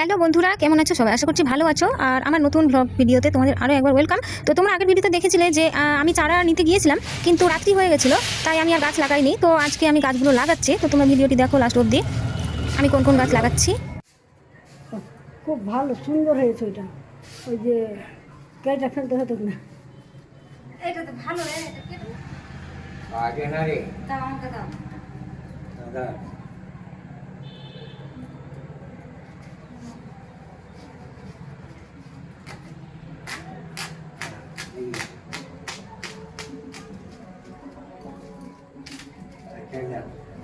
Hello বন্ধুরা কেমন আছো? সবাই আশা করছি ভালো আছো। আর আমার নতুন ব্লগ ভিডিওতে তোমাদের আরও একবার ওয়েলকাম তো তোমরা আগের ভিডিওতে দেখেছিলে যে আমি চারা নিতে গিয়েছিলাম কিন্তু রাত্রি হয়ে গেছিল তাই আমি আর গাছ লাগাইনি। তো আজকে আমি গাছগুলো লাগাচ্ছি। তো তোমরা ভিডিওটি দেখো লাস্ট অবধি। আমি কোন কোন গাছ লাগাচ্ছি? খুব ভালো সুন্দর হয়েছে ওইটা। ওই যে কেটে ফেলতে হতো না। এটা তো ভালো আগে না রে? আমাকে দাও। দাদা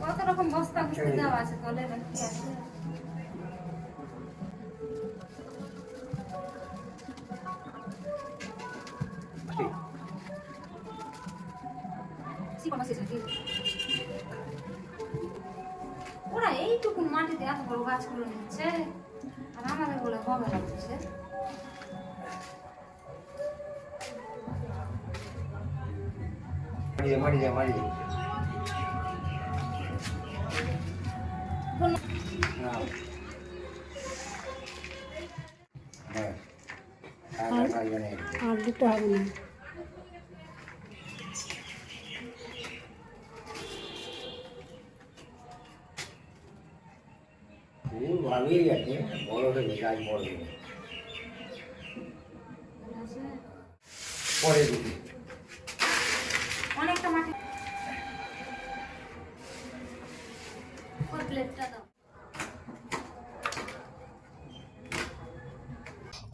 কত রকম বস্তা ওরা এইটুকু মাটিতে এত বড় গাছ করে নিচ্ছে, আর আমাদের বলে হবে লাগছে মারি দে মারি দে আর দিতে হবে না ভালোই গেছে বড় হয়েছে গাছ বড় হয়েছে পরে দিবি অনেকটা মাটি। প্লেটটা দাও।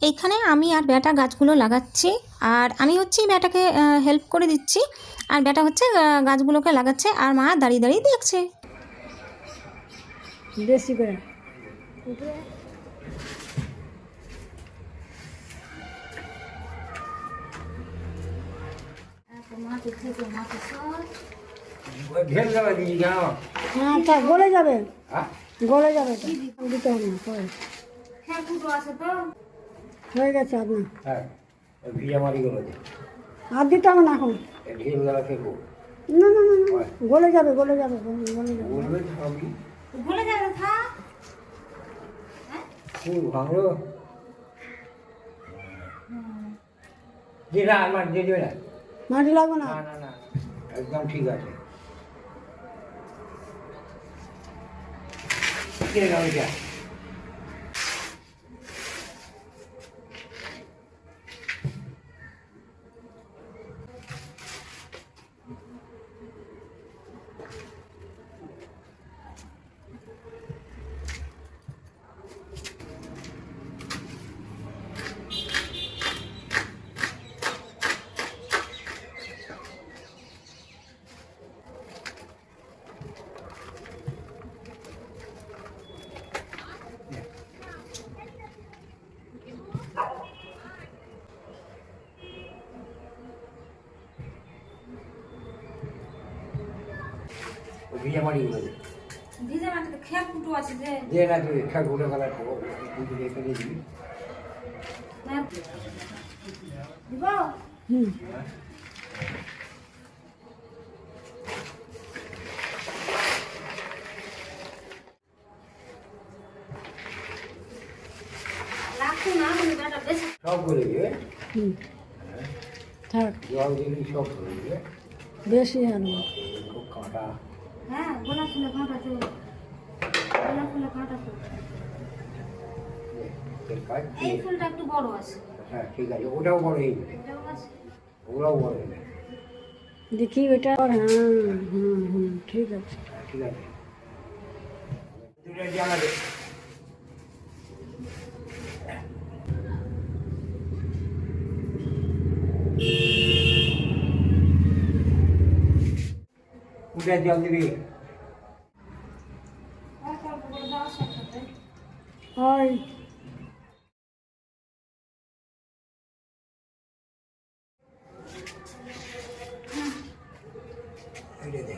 এইখানে আমি আর বেটা গাছগুলো লাগাচ্ছি। আর আমি হচ্ছে ব্যাটাকে হেল্প করে দিচ্ছি। আর ব্যাটা হচ্ছে গাছগুলোকে লাগাচ্ছে আর মা দাঁড়িয়ে দাঁড়িয়ে দেখছে। বেশি করে। হ্যাঁ গলে যাবে। হ্যাঁ। গলে যাবে দিতে হবে হয়ে গেছে আপনার। হ্যাঁ গুলো আর দিতে হবে না এখন। না না না না গলে যাবে গলে যাবে গলে গলে যাবে। ভুলে যাবে থাক। ফুল ভাঙলো দিদা আমার দিয়ে না? মাটি লাগবে না? না না একদম ঠিক আছে। কে গেল ভিজা মারি গুলো ভিজে মাটিতে খেয়া ফুটো আছে যে। দে না তুই করে গেলা তো তুই রেখে দিয়ে দিবি? দিব? হুম। মানে সব করে হুম। থাক। জল দিবি সব করে দিবে বেশি খুব কাঁটা। হ্যাঁ গোলাপ ফুলে কাঁটা তো গোলাপ ফুলে কাঁটা তো দে, তোর কাজ এই দিয়ে। ফুলটা একটু বড় আছে। হ্যাঁ ঠিক আছে ওটাও বড় হয়ে যাবে এটাও আছে। ওগুলোও বড় হয়ে যাবে দেখি ওইটা আর হ্যাঁ হুম হুম ঠিক আছে। হ্যাঁ, ঠিক আছে দুটো জানা দে উঠে জল দিবি অল্প অল্প করে দাও সাথে ওই এটা দে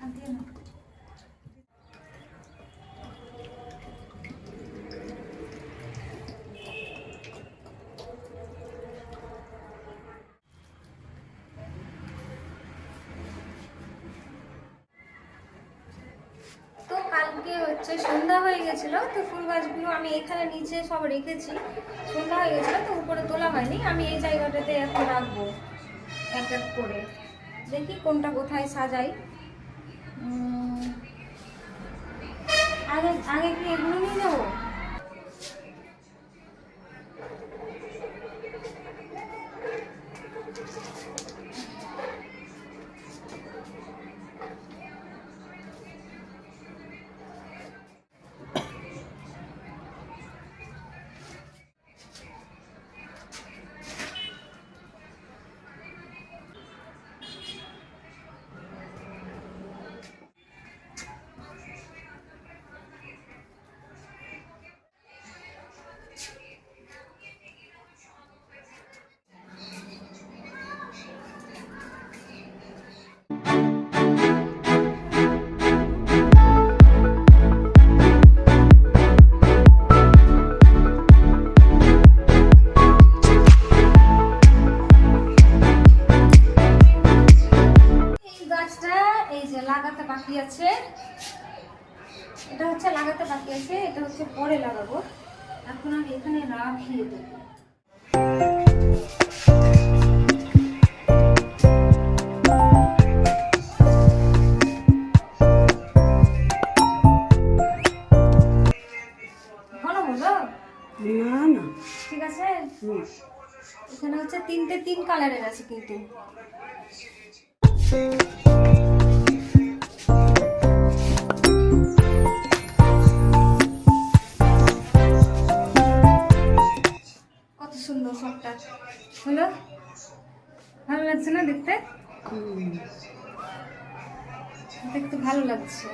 আর দিয়ে নাও হচ্ছে সন্ধ্যা হয়ে গেছিল, তো ফুল গাছগুলো আমি এখানে নিচে সব রেখেছি। সন্ধ্যা হয়ে গেছিল, তো উপরে তোলা হয়নি, আমি এই জায়গাটাতে এখন রাখব এক এক করে। দেখি কোনটা কোথায় সাজাই। আগে আগে কি এগুলো নিয়ে যাব এটা হচ্ছে লাগাতে বাকি আছে এটা হচ্ছে পরে লাগাবো। এখন আমি এখানে রাখিয়ে দেবো। ঠিক আছে। এখানে হচ্ছে তিনটে তিন কালারের আছে কিন্তু। সুন্দর সবটা। হলো? ভালো লাগছে না দেখতে? দেখতে ভালো লাগছে।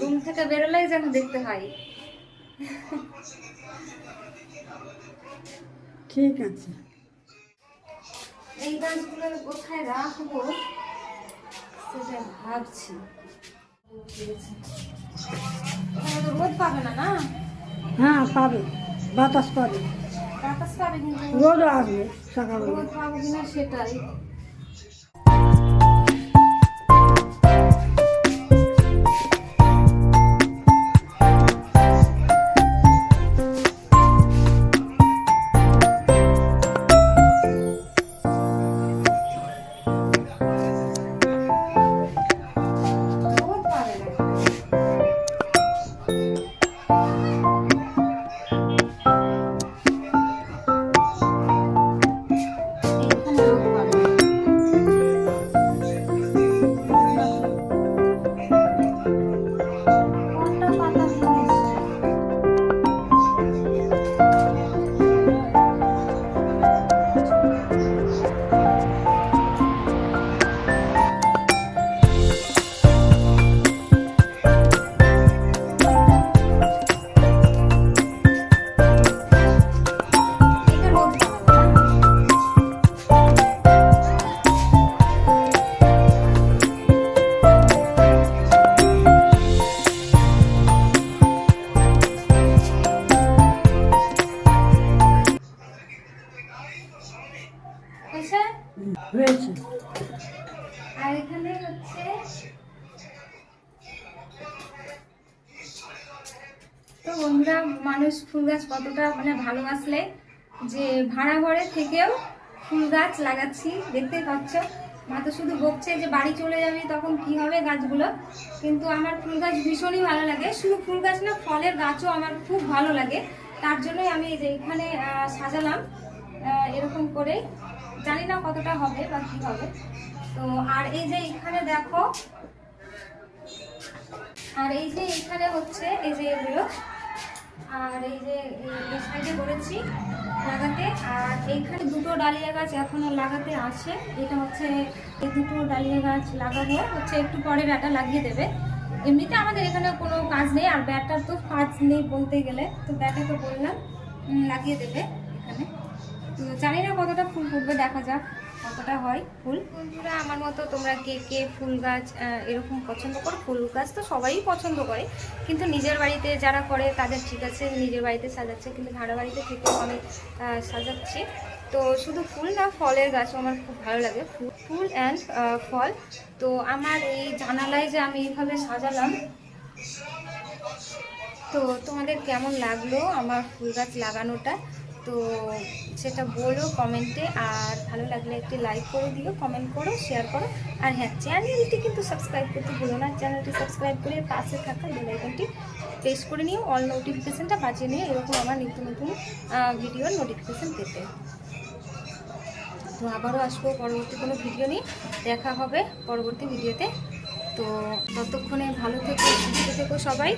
রুম থেকে বেরোলেই যেন দেখতে হয়। ঠিক আছে। এই গাছগুলো কোথায় রাখব? সেটা ভাবছি। রোদ পাবে না না হ্যাঁ পাবে। বাতাস পাবে। বাতাস পাবে কিন্তু। রোদ আসবে সকালবেলা। রোদ পাবে কিনা সেটাই। হয়েছে। আর এখানে হচ্ছে তো বন্ধুরা, মানুষ ফুল গাছ কতটা মানে ভালোবাসলে যে ভাড়া ঘরে থেকেও ফুল গাছ লাগাচ্ছি, দেখতে পাচ্ছ। মা তো শুধু বকছে যে বাড়ি চলে যাবি, তখন কি হবে গাছগুলো? কিন্তু আমার ফুল গাছ ভীষণই ভালো লাগে। শুধু ফুল গাছ না, ফলের গাছও আমার খুব ভালো লাগে। তার জন্যই আমি যে এখানে সাজালাম এরকম করে জানি না কতটা হবে বা কি হবে। তো আর এই যে এখানে দেখো, আর এই যে এখানে হচ্ছে, এই যে এগুলো, আর এই যে এই- সাইডে করেছি লাগাতে, আর এইখানে দুটো ডালিয়া গাছ এখনও লাগাতে আছে। এটা হচ্ছে এই দুটো ডালিয়া গাছ লাগাবো, হচ্ছে একটু পরে ব্যাটা লাগিয়ে দেবে। এমনিতে আমাদের এখানে কোনো কাজ নেই, আর ব্যাটার তো কাজ নেই বলতে গেলে। তো ব্যাটা তো বললাম লাগিয়ে দেবে। জানি না কতটা ফুল ফুটবে, দেখা যাক কতটা হয় ফুল। বন্ধুরা, আমার মতো তোমরা কে কে ফুল গাছ এরকম পছন্দ করো? ফুল গাছ তো সবাই পছন্দ করে, কিন্তু নিজের বাড়িতে যারা করে তাদের ঠিক আছে, নিজের বাড়িতে সাজাচ্ছে, কিন্তু ভাড়া বাড়িতে থেকেও আমি সাজাচ্ছি। তো শুধু ফুল না, ফলের গাছও আমার খুব ভালো লাগে। ফুল ফুল অ্যান্ড ফল। তো আমার এই জানালায় যে আমি এইভাবে সাজালাম, তো তোমাদের কেমন লাগল আমার ফুল গাছ লাগানোটা? তো সেটা বলো কমেন্টে, আর ভালো লাগলে একটি লাইক করে দিও কমেন্ট করো শেয়ার করো, আর হ্যাঁ চ্যানেলটি কিন্তু সাবস্ক্রাইব করতে ভুলো না চ্যানেলটি সাবস্ক্রাইব করে পাশে থাকা বেল আইকনটি প্রেস করে নিও অল নোটিফিকেশানটা বাজিয়ে নিও, এরকম আমার নিত্য নতুন ভিডিওর নোটিফিকেশান পেতে। তো আবারও আসব, পরবর্তী কোনো ভিডিও নিয়ে, দেখা হবে পরবর্তী ভিডিওতে তো ততক্ষণে ভালো থেকো, সুস্থ থেকো সবাই।